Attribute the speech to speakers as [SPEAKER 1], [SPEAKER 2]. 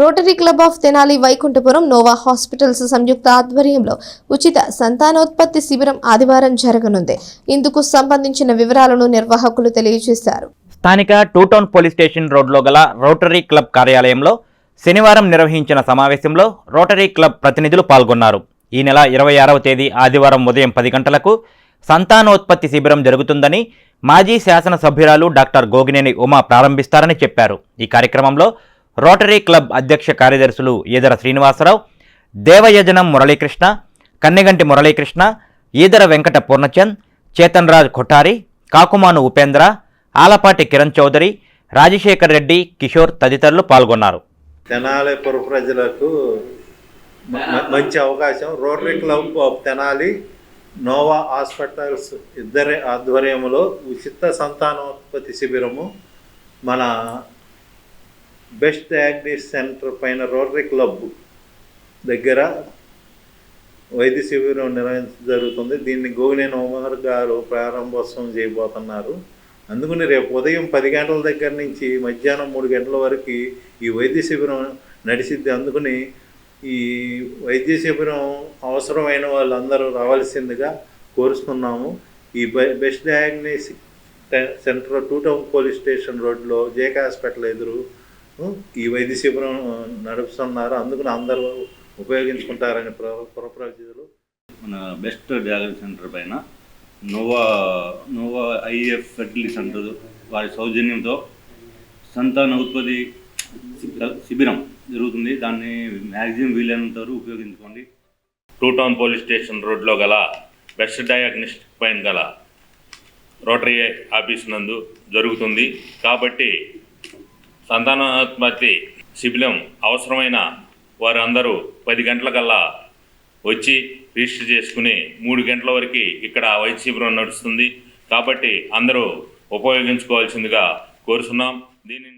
[SPEAKER 1] Rotary club of Tenali Vaikunthapuram Nova hospitals సంయుక్త ఆధ్వర్యంలో ఉచిత సంతానోత్పత్తి శిబిరం ఆదివారం జరగనుంది. ఇందుకు సంబంధించిన వివరాలను నిర్వాహకులు తెలియజేశారు.
[SPEAKER 2] స్థానిక టూ టౌన్ పోలీస్ స్టేషన్ రోడ్లో గల రోటరీ క్లబ్ కార్యాలయంలో శనివారం నిర్వహించిన సమావేశంలో రోటరీ క్లబ్ ప్రతినిధులు పాల్గొన్నారు. ఈ నెల ఇరవై ఆరవ తేదీ ఆదివారం ఉదయం పది గంటలకు సంతానోత్పత్తి శిబిరం జరుగుతుందని మాజీ శాసనసభ్యురాలు డాక్టర్ గోగినేని ఉమా ప్రారంభిస్తారని చెప్పారు. ఈ కార్యక్రమంలో రోటరీ క్లబ్ అధ్యక్ష కార్యదర్శులు ఈదర శ్రీనివాసరావు దేవయజనం మురళీకృష్ణ కన్నెగంటి మురళీకృష్ణ ఈదర వెంకట పూర్ణచంద్ చేతన్రాజ్ కొఠారి కాకుమాను ఉపేంద్ర ఆలపాటి కిరణ్ చౌదరి రాజశేఖర్ రెడ్డి కిషోర్ తదితరులు పాల్గొన్నారు.
[SPEAKER 3] తెనాలి పుర ప్రజలకు మంచి అవకాశం. Rotary club of Tenali Nova hospitals ఇద్దరి ఆధ్వర్యంలో ఉచిత సంతానోత్పత్తి శిబిరము మన బెస్ట్ యాక్టివ్ సెంటర్ పైన రోటరీ క్లబ్ దగ్గర వైద్య శిబిరం నిర్వహించడం జరుగుతుంది దీన్ని గోగినేని ఉమర్ గారు ప్రారంభోత్సవం చేయబోతున్నారు. అందుకని రేపు ఉదయం పది గంటల దగ్గర నుంచి మధ్యాహ్నం మూడు గంటల వరకు ఈ వైద్య శిబిరం నడిచిద్ది. అందుకని ఈ వైద్య శిబిరం అవసరమైన వాళ్ళందరూ రావాల్సిందిగా కోరుస్తున్నాము ఈ best diagnostic centre two town police station రోడ్లో జేకే హాస్పిటల్ ఎదురు ఈ వైద్య శిబిరం నడుపుతున్నారు. అందుకని అందరూ ఉపయోగించుకుంటారని పుర పుర ప్రజలు
[SPEAKER 4] మన బెస్ట్ డయాగ్నోస్ సెంటర్ పైన Nova Nova IVF fertility centre వారి సౌజన్యంతో సంతాన ఉత్పత్తి శిబిరం జరుగుతుంది. దాన్ని మ్యాక్సిమం వీలైనంత వరకు ఉపయోగించుకోండి.
[SPEAKER 5] టూ టౌన్ పోలీస్ స్టేషన్ రోడ్లో గల బెస్ట్ డయాగ్నోస్టిక్ పైన గల రోటరీ ఆఫీస్ నందు జరుగుతుంది. కాబట్టి సంతానోత్పత్తి శిబిరం అవసరమైన వారందరూ పది గంటలకల్లా వచ్చి రిజిస్టర్ చేసుకుని మూడు గంటల వరకు ఇక్కడ వైద్య శిబిరం నడుస్తుంది. కాబట్టి అందరూ ఉపయోగించుకోవాల్సిందిగా కోరుతున్నాం దీనిని